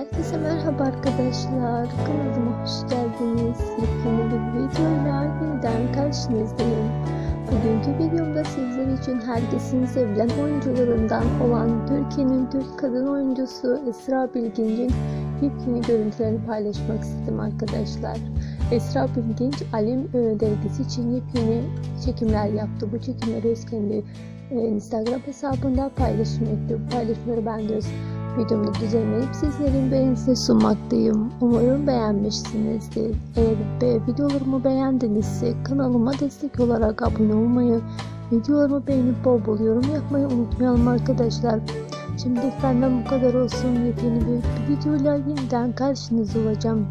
Herkese merhaba arkadaşlar. Kanalıma hoş geldiniz. Yepyeni bir videoyla yeniden karşınızdayım. Bugünkü videomda sizler için herkesin sevilen oyuncularından olan Türkiye'nin Türk kadın oyuncusu Esra Bilginç'in yepyeni görüntülerini paylaşmak istedim arkadaşlar. Esra Bilginç, Alim dergisi için yepyeni çekimler yaptı. Bu çekimleri öz kendi e, Instagram hesabında paylaşım etti. Paylaşımları ben de videomu düzenleyip sizlerin beğenisine sunmaktayım. Umarım beğenmişsinizdir. Eğer videolarımı beğendinizse kanalıma destek olarak abone olmayı, videolarımı beğenip bol bol yorum yapmayı unutmayalım arkadaşlar. Şimdi benden bu kadar olsun. Yepyeni bir videoyla yeniden karşınızda olacağım.